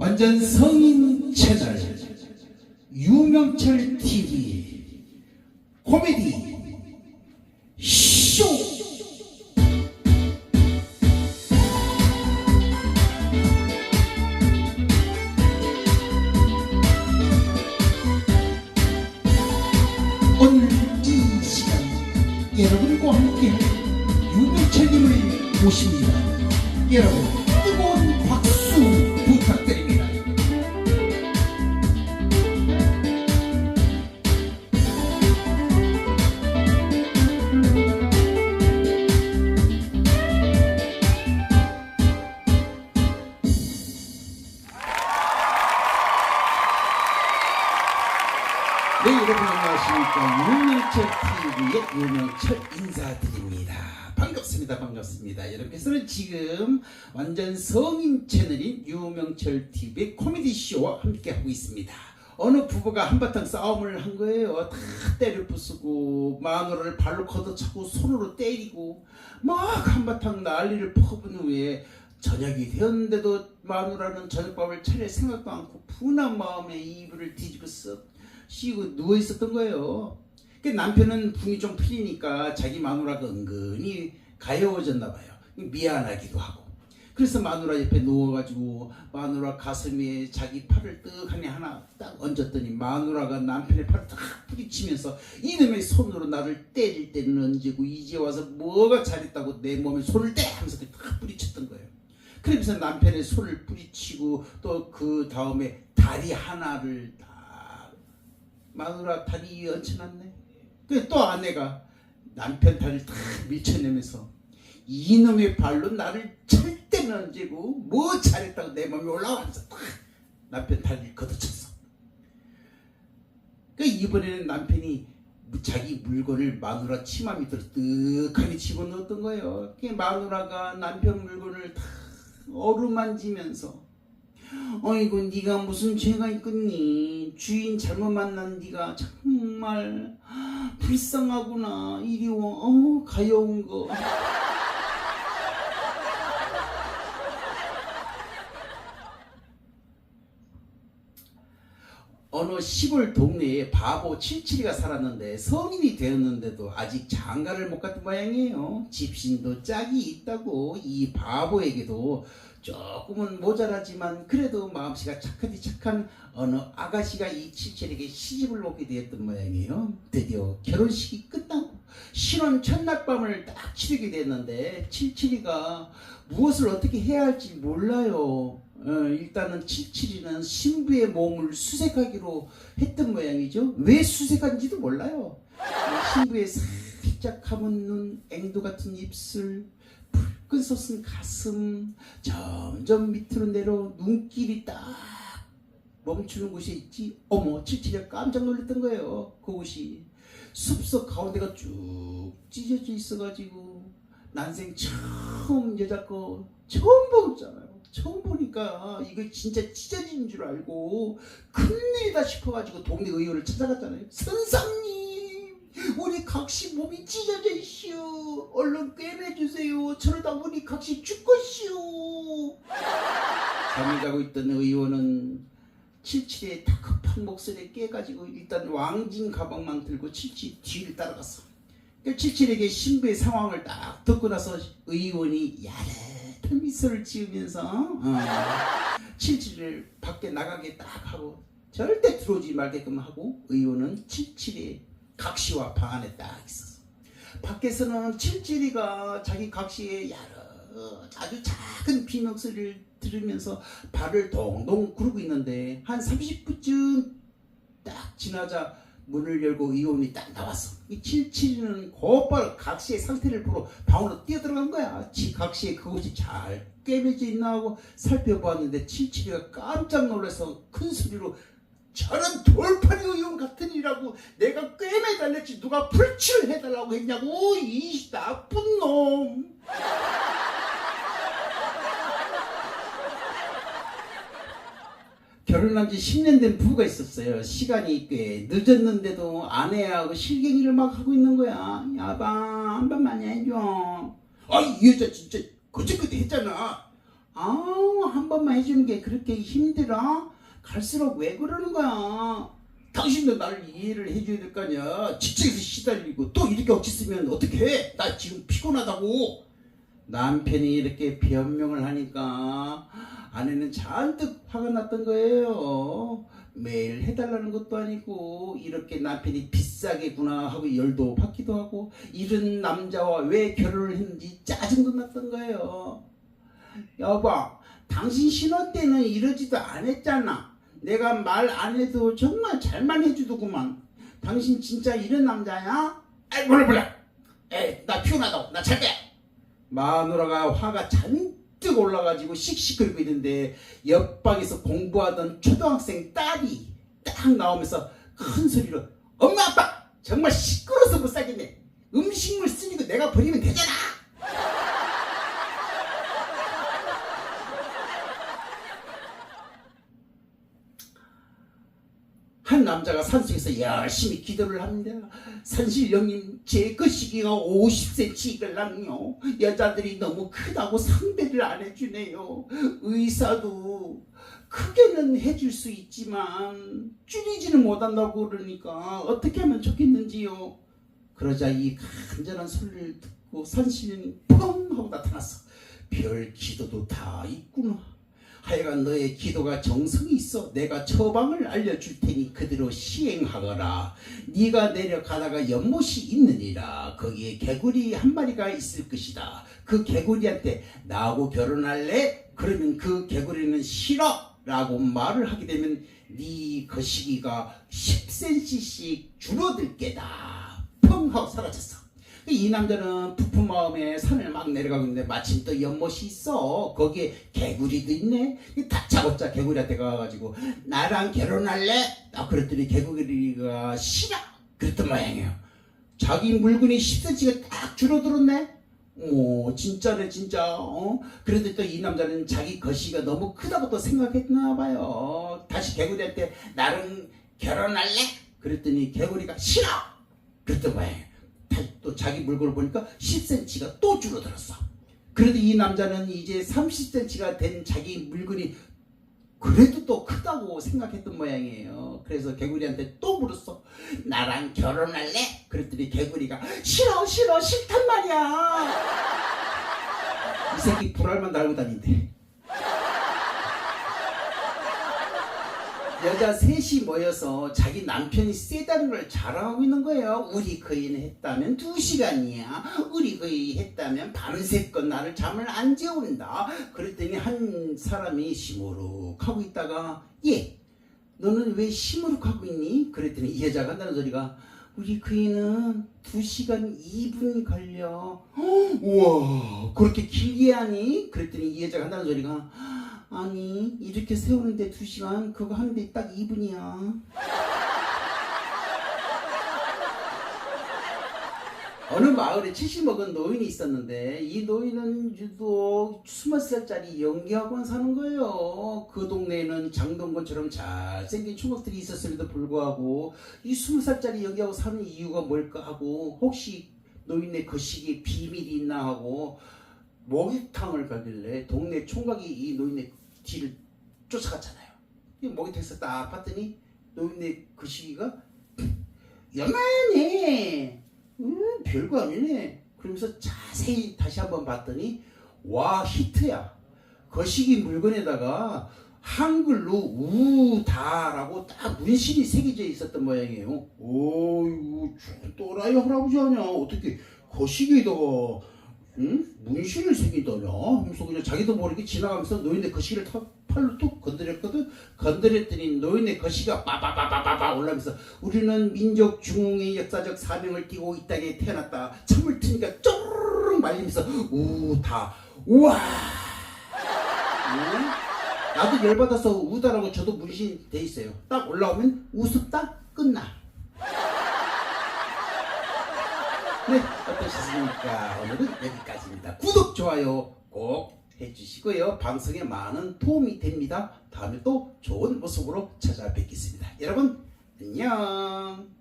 완전 성인 채널 유명철 TV 코미디 쇼 오늘 이 시간 여러분과 함께 유명철님을 모십니다. 여러분 TV의 유명철 인사드립니다. 반갑습니다. 반갑습니다. 여러분께서는 지금 완전 성인 채널인 유명철 TV의 코미디 쇼와 함께하고 있습니다. 어느 부부가 한바탕 싸움을 한 거예요. 다 때려 부수고 마누라를 발로 걷어차고 손으로 때리고 막 한바탕 난리를 퍼본 후에 저녁이 되었는데도 마누라는 저녁밥을 차릴 생각도 않고 분한 마음에 이불을 뒤집어 쓱 쉬고 누워 있었던 거예요. 그 남편은 분이 좀 풀리니까 자기 마누라가 은근히 가여워졌나 봐요. 미안하기도 하고. 그래서 마누라 옆에 누워가지고 마누라 가슴에 자기 팔을 떡하니 하나 딱 얹었더니 마누라가 남편의 팔을 딱 부딪히면서 이놈의 손으로 나를 때릴 때는 얹고 이제 와서 뭐가 잘했다고 내 몸에 손을 대 하면서 딱 부딪혔던 거예요. 그러면서 남편의 손을 뿌리치고 또 그 다음에 다리 하나를 다 마누라 다리 얹혀놨네. 그래 또 아내가 남편 다리를 다 밀쳐내면서 이놈의 발로 나를 절대 얹고 뭐 잘했다고 내 몸에 올라와서 딱 남편 다리를 걷어쳤어. 그 이번에는 남편이 자기 물건을 마누라 치마 밑으로 뜩하니 집어넣었던 거예요. 그 마누라가 남편 물건을 다 어루만지면서 어이구 네가 무슨 죄가 있겠니? 주인 잘못 만난 네가 정말 불쌍하구나. 이리 와. 어, 가여운 거. 어느 시골 동네에 바보 칠칠이가 살았는데 성인이 되었는데도 아직 장가를 못 갔던 모양이에요. 집신도 짝이 있다고 이 바보에게도 조금은 모자라지만 그래도 마음씨가 착하디 착한 어느 아가씨가 이 칠칠에게 시집을 오게 되었던 모양이에요. 드디어 결혼식이 끝나고 신혼 첫날 밤을 딱 치르게 됐는데 칠칠이가 무엇을 어떻게 해야 할지 몰라요. 어, 일단은 칠칠이는 신부의 몸을 수색하기로 했던 모양이죠. 왜 수색한지도 몰라요. 어, 신부의 살짝 감은 눈, 앵두 같은 입술, 붉은 솟은 가슴, 점점 밑으로 내려 눈길이 딱 멈추는 곳이 있지. 어머, 칠칠이가 깜짝 놀랐던 거예요. 그곳이 숲속 가운데가 쭉 찢어져 있어가지고 난생 처음 여자 거 처음 보잖아요. 처음 보니까 이거 진짜 찢어진 줄 알고 큰일이다 싶어가지고 동네 의원을 찾아갔잖아요. 선상님, 우리 각시 몸이 찢어져 있슈. 얼른 꿰매주세요. 저러다 우리 각시 죽겠슈. 잠을 자고 있던 의원은 칠칠의 다급한 목소리에 깨가지고 일단 왕진 가방만 들고 칠칠 뒤를 따라갔어. 그 칠칠에게 신부의 상황을 딱 듣고 나서 의원이 야릇한 미소를 지으면서 어, 칠칠을 밖에 나가게 딱 하고 절대 들어오지 말게끔 하고 의원은 칠칠의 각시와 방 안에 딱 있었어. 밖에서는 칠칠이가 자기 각시의 야릇 아주 작은 비명 소리를 들으면서 발을 동동 구르고 있는데 한 30분쯤 딱 지나자 문을 열고 의원이 딱 나왔어. 이 칠칠이는 곧바로 각시의 상태를 보러 방으로 뛰어들어간 거야. 지 각시의 그곳이 잘 꿰매져 있나 하고 살펴보았는데 칠칠이가 깜짝 놀라서 큰 소리로 저런 돌팔이 의원 같은 이라고 내가 꿰매달랬지 누가 풀칠을 해달라고 했냐고 이 나쁜 놈. 결혼한 지 10년 된 부부가 있었어요. 시간이 꽤 늦었는데도 아내하고 실갱이를 막 하고 있는 거야. 야방 한 번만 해줘. 아, 이 여자 진짜 거짓거리 했잖아. 아우 한 번만 해주는 게 그렇게 힘들어? 갈수록 왜 그러는 거야? 당신도 나를 이해를 해줘야 될 거 아니야. 직장에서 시달리고 또 이렇게 어찌 쓰면 어떡해? 나 지금 피곤하다고. 남편이 이렇게 변명을 하니까 아내는 잔뜩 화가 났던 거예요. 매일 해달라는 것도 아니고 이렇게 남편이 비싸게구나 하고 열도 받기도 하고 이런 남자와 왜 결혼을 했는지 짜증도 났던 거예요. 여보, 당신 신혼 때는 이러지도 않았잖아. 내가 말 안 해도 정말 잘만 해주더구만. 당신 진짜 이런 남자야? 아이 몰라 몰라. 에이 나 피곤하다고 나 잘게. 마누라가 화가 잔뜩 올라가지고 씩씩거리고 있는데 옆방에서 공부하던 초등학생 딸이 딱 나오면서 큰 소리로 엄마 아빠 정말 시끄러워서 못 살겠네. 음식물 쓰니까 내가 버리면 되잖아. 한 남자가 산속에서 열심히 기도를 합니다. 산신령님 제 거시기가 50cm이걸랑요. 여자들이 너무 크다고 상대를 안 해주네요. 의사도 크게는 해줄 수 있지만 줄이지는 못한다고 그러니까 어떻게 하면 좋겠는지요. 그러자 이 간절한 소리를 듣고 산신령이 펑 하고 나타났어. 별 기도도 다 있구나. 하여간 너의 기도가 정성이 있어 내가 처방을 알려줄 테니 그대로 시행하거라. 네가 내려가다가 연못이 있느니라. 거기에 개구리 한 마리가 있을 것이다. 그 개구리한테 나하고 결혼할래? 그러면 그 개구리는 싫어 라고 말을 하게 되면 네 거시기가 10cm씩 줄어들 게다. 펑 하고 사라졌어 이 남자는 부푼 마음에 산을 막 내려가고 있는데 마침 또 연못이 있어. 거기에 개구리도 있네. 이 다짜고짜 개구리한테 가가지고 나랑 결혼할래? 아 그랬더니 개구리가 싫어. 그랬던 모양이에요. 자기 물건이 10cm가 딱 줄어들었네. 오 진짜네 진짜. 어? 그래도 또이 남자는 자기 거시가 너무 크다고 또 생각했나 봐요. 다시 개구리한테 나랑 결혼할래? 그랬더니 개구리가 싫어. 그랬던 모양이에요. 또 자기 물건을 보니까 10cm가 또 줄어들었어. 그래도 이 남자는 이제 30cm가 된 자기 물건이 그래도 또 크다고 생각했던 모양이에요. 그래서 개구리한테 또 물었어. 나랑 결혼할래? 그랬더니 개구리가 싫어 싫어 싫단 말이야. 이 새끼 불알만 달고 다닌대. 여자 셋이 모여서 자기 남편이 세다는 걸 자랑하고 있는 거예요. 우리 거인 했다면 두 시간이야. 우리 거인 했다면 밤새껏 나를 잠을 안 재운다. 그랬더니 한 사람이 시무룩하고 있다가 예, 너는 왜 시무룩하고 있니? 그랬더니 이 여자가 한다는 소리가 우리 거인은 두 시간 2분 걸려. 우와, 그렇게 길게 하니? 그랬더니 이 여자가 한다는 소리가 아니 이렇게 세우는데 두 시간 그거 하는데 딱 2분이야. 어느 마을에 70 먹은 노인이 있었는데 이 노인은 유독 20살짜리 연기학원 사는 거예요. 그 동네에는 장동건처럼 잘생긴 총각들이 있었음에도 불구하고 이 20살짜리 연기하고 사는 이유가 뭘까 하고 혹시 노인의 거시기에 비밀이 있나 하고 목욕탕을 가길래 동네 총각이 이 노인의 뒤를 쫓아갔잖아요. 이 목욕탕에서 딱 봤더니 노인의 거시기가 요만해. 음, 별거 아니네. 그러면서 자세히 다시 한번 봤더니 와 히트야. 거시기 물건에다가 한글로 우다라고 딱 문신이 새겨져 있었던 모양이에요. 어이구 저 또라이 할아버지 아니야. 어떻게 거시기에다가 응? 문신을 새기더냐? 하면서 그냥 자기도 모르게 지나가면서 노인의 거시기를 타, 팔로 뚝 건드렸거든. 건드렸더니 노인의 거시가 빠바바바바바 올라면서 우리는 민족 중흥의 역사적 사명을 띠고 이 땅에 태어났다. 참을 트니까 쪼르륵 말리면서 우다 우와. 응? 나도 열받아서 우다라고 저도 문신 돼 있어요. 딱 올라오면 우습다 끝나. 네, 어떠셨습니까? 오늘은 여기까지입니다. 구독, 좋아요 꼭 해주시고요. 방송에 많은 도움이 됩니다. 다음에 또 좋은 모습으로 찾아뵙겠습니다. 여러분, 안녕!